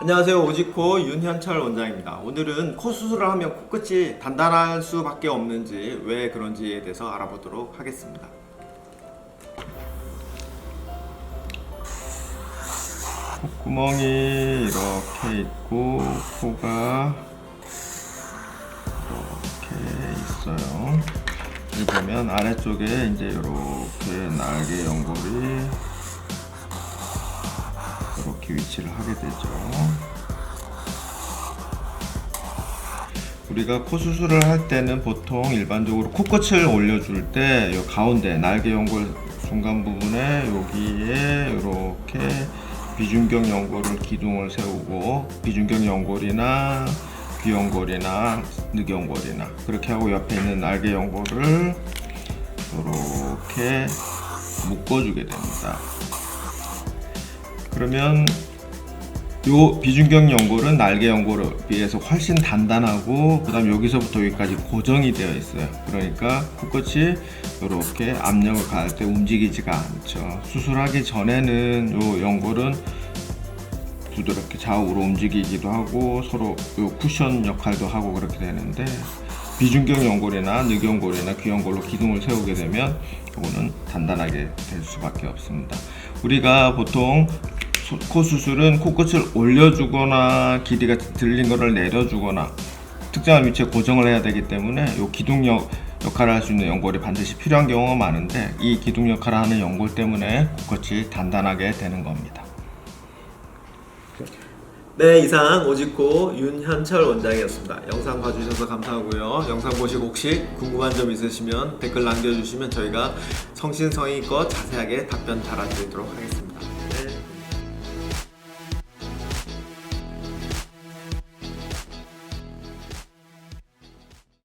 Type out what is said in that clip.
안녕하세요. 오지코 윤현철 원장입니다. 오늘은 코 수술을 하면 코끝이 단단할 수밖에 없는지 왜 그런지에 대해서 알아보도록 하겠습니다. 콧구멍이 이렇게 있고 코가 이렇게 있어요. 여기 보면 아래쪽에 이제 이렇게 날개 연골이 이렇게 위치를 하게 되죠. 우리가 코 수술을 할 때는 보통 일반적으로 코끝을 올려줄 때 이 가운데 날개 연골 중간 부분에 여기에 이렇게 비중격 연골을 기둥을 세우고 비중격 연골이나 귀 연골이나 늑 연골이나 그렇게 하고 옆에 있는 날개 연골을 이렇게 묶어주게 됩니다. 그러면 요 비중격 연골은 날개 연골에 비해서 훨씬 단단하고 그다음 여기서부터 여기까지 고정이 되어 있어요. 그러니까 코끝이 이렇게 압력을 가할 때 움직이지가 않죠. 수술하기 전에는 요 연골은 부드럽게 좌우로 움직이기도 하고 서로 요 쿠션 역할도 하고 그렇게 되는데 비중격 연골이나 늑연골이나 귀연골로 기둥을 세우게 되면 이거는 단단하게 될 수밖에 없습니다. 우리가 보통 소- 코 수술은 코끝을 올려주거나 길이가 들린 거를 내려주거나 특정한 위치에 고정을 해야 되기 때문에 이 기둥 역, 역할을 할 수 있는 연골이 반드시 필요한 경우가 많은데 이 기둥 역할을 하는 연골 때문에 코끝이 단단하게 되는 겁니다. 네, 이상 오직코 윤현철 원장이었습니다. 영상 봐주셔서 감사하고요. 영상 보시고 혹시 궁금한 점 있으시면 댓글 남겨주시면 저희가 성신성의껏 자세하게 답변 달아드리도록 하겠습니다.